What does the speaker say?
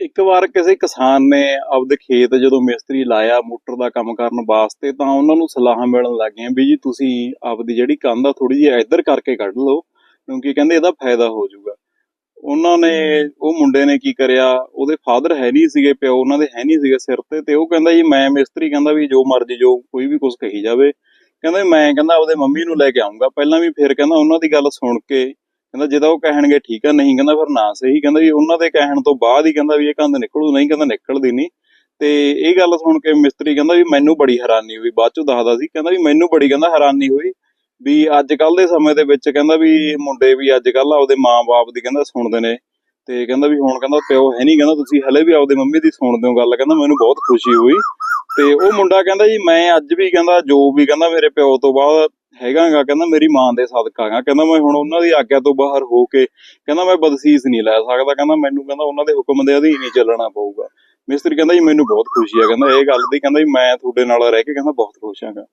ਇੱਕ ਵਾਰ ਕਿਸੇ ਕਿਸਾਨ ਨੇ ਆਪਦੇ ਖੇਤ ਜਦੋਂ ਮਿਸਤਰੀ ਲਾਇਆ ਮੋਟਰ ਦਾ ਕੰਮ ਕਰਨ ਵਾਸਤੇ, ਤਾਂ ਉਹਨਾਂ ਨੂੰ ਸਲਾਹਾਂ ਮਿਲਣ ਲੱਗ ਗਈਆਂ ਵੀ ਜੀ ਤੁਸੀਂ ਆਪਦੀ ਜਿਹੜੀ ਕੰਧ ਆ ਥੋੜੀ ਜਿਹੀ ਇੱਧਰ ਕਰਕੇ ਕੱਢ ਲਓ, ਕਿਉਂਕਿ ਕਹਿੰਦੇ ਇਹਦਾ ਫਾਇਦਾ ਹੋ ਜਾਊਗਾ। ਉਹਨਾਂ ਨੇ, ਉਹ ਮੁੰਡੇ ਨੇ ਕੀ ਕਰਿਆ, ਉਹਦੇ ਫਾਦਰ ਹੈ ਨਹੀਂ ਸੀਗੇ, ਪਿਓ ਉਹਨਾਂ ਦੇ ਹੈ ਨਹੀਂ ਸੀਗੇ ਸਿਰ ਤੇ ਤੇ ਉਹ ਕਹਿੰਦਾ ਜੀ ਮੈਂ ਮਿਸਤਰੀ ਕਹਿੰਦਾ ਵੀ ਜੋ ਮਰਜ਼ੀ ਜੋ ਕੋਈ ਵੀ ਕੁਝ ਕਹੀ ਜਾਵੇ। ਕਹਿੰਦਾ ਮੈਂ ਕਹਿੰਦਾ ਆਪਦੇ ਮੰਮੀ ਨੂੰ ਲੈ ਕੇ ਆਉਂਗਾ ਪਹਿਲਾਂ ਵੀ ਫਿਰ ਕਹਿੰਦਾ ਉਹਨਾਂ ਦੀ ਗੱਲ ਸੁਣ ਕੇ ਕਹਿੰਦਾ ਜੇ ਤਾਂ ਉਹ ਕਹਿਣਗੇ ਠੀਕ ਆ, ਨਹੀਂ ਕਹਿੰਦਾ ਫਿਰ ਨਾ ਸਹੀ, ਕਹਿੰਦਾ ਵੀ ਉਹਨਾਂ ਦੇ ਕਹਿਣ ਤੋਂ ਬਾਅਦ ਹੀ ਕਹਿੰਦਾ ਵੀ ਇਹ ਕੰਧ ਨਿਕਲੂ, ਨਹੀਂ ਕਹਿੰਦਾ ਨਿਕਲਦੀ ਨਹੀਂ। ਤੇ ਇਹ ਗੱਲ ਸੁਣ ਕੇ ਮਿਸਤਰੀ ਕਹਿੰਦਾ ਵੀ ਮੈਨੂੰ ਬੜੀ ਹੈਰਾਨੀ ਹੋਈ, ਬਾਅਦ ਚੋਂ ਦੱਸਦਾ ਸੀ, ਕਹਿੰਦਾ ਵੀ ਮੈਨੂੰ ਬੜੀ ਕਹਿੰਦਾ ਹੈਰਾਨੀ ਹੋਈ ਵੀ ਅੱਜ ਕੱਲ ਦੇ ਸਮੇਂ ਦੇ ਵਿੱਚ ਕਹਿੰਦਾ ਵੀ ਮੁੰਡੇ ਵੀ ਅੱਜ ਕੱਲ ਆਪਦੇ ਮਾਂ-ਬਾਪ ਦੀ ਕਹਿੰਦਾ ਸੁਣਦੇ ਨੇ। ਤੇ ਕਹਿੰਦਾ ਵੀ ਹੁਣ ਕਹਿੰਦਾ ਪਿਓ ਹੈ ਨਹੀਂ, ਕਹਿੰਦਾ ਤੁਸੀਂ ਹਲੇ ਵੀ ਆਪਦੇ ਮੰਮੀ ਦੀ ਸੁਣਦੇ ਹੋ ਗੱਲ, ਕਹਿੰਦਾ ਮੈਨੂੰ ਬਹੁਤ ਖੁਸ਼ੀ ਹੋਈ। ਤੇ ਉਹ ਮੁੰਡਾ ਕਹਿੰਦਾ ਜੀ, ਮੈਂ ਅੱਜ ਵੀ ਕਹਿੰਦਾ, ਜੋ ਵੀ ਕਹਿੰਦਾ ਮੇਰੇ ਪਿਓ ਤੋਂ ਬਾਅਦ ਹੈਗਾਗਾ, ਕਹਿੰਦਾ ਮੇਰੀ ਮਾਂ ਦੇ ਸਦਕਾ ਗਾ ਕਹਿੰਦਾ ਮੈਂ ਹੁਣ ਉਹਨਾਂ ਦੀ ਆਗਿਆ ਤੋਂ ਬਾਹਰ ਹੋ ਕੇ, ਕਹਿੰਦਾ ਮੈਂ ਬਦਸੀਸ ਨਹੀਂ ਲੈ ਸਕਦਾ, ਕਹਿੰਦਾ ਮੈਨੂੰ, ਕਹਿੰਦਾ ਉਹਨਾਂ ਦੇ ਹੁਕਮ ਦੇ ਅਧੀਨ ਹੀ ਚੱਲਣਾ ਪਊਗਾ। ਮਿਸਤਰੀ ਕਹਿੰਦਾ ਜੀ ਮੈਨੂੰ ਬਹੁਤ ਖੁਸ਼ੀ ਆ, ਕਹਿੰਦਾ ਇਹ ਗੱਲ ਦੀ, ਕਹਿੰਦਾ ਜੀ ਮੈਂ ਤੁਹਾਡੇ ਨਾਲ ਰਹਿ ਕੇ, ਕਹਿੰਦਾ ਬਹੁਤ ਖੁਸ਼ ਹਾਂਗਾ।